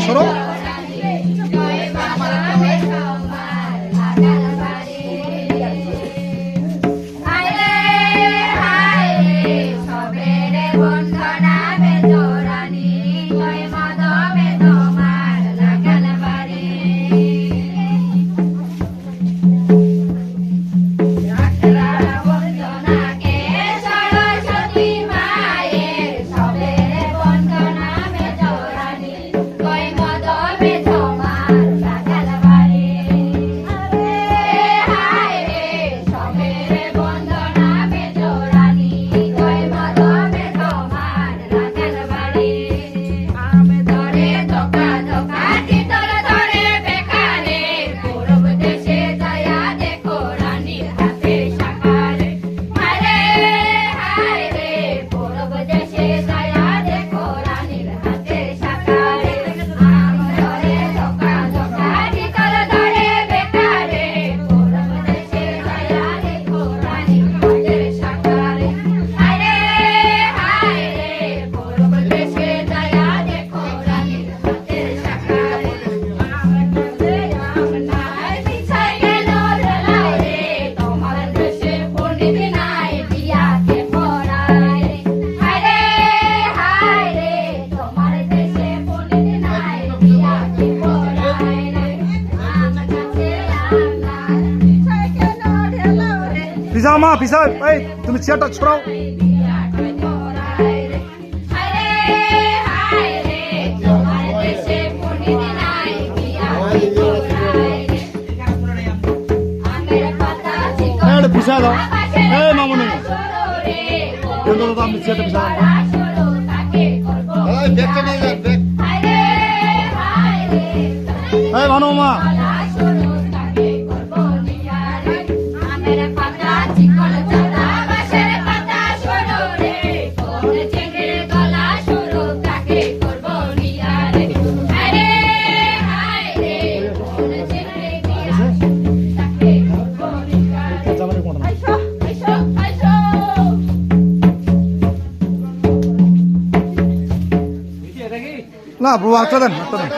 আসরও পিছাও মা পিছাও এই তুমি চেয়ারটা ছড়াও। হ্যাঁ এটা পিছা দাও। এই মামুনি। আমি চেয়ারটা পিছা এই ভানু মা। না ব্রো একটা দেন একটা দেন।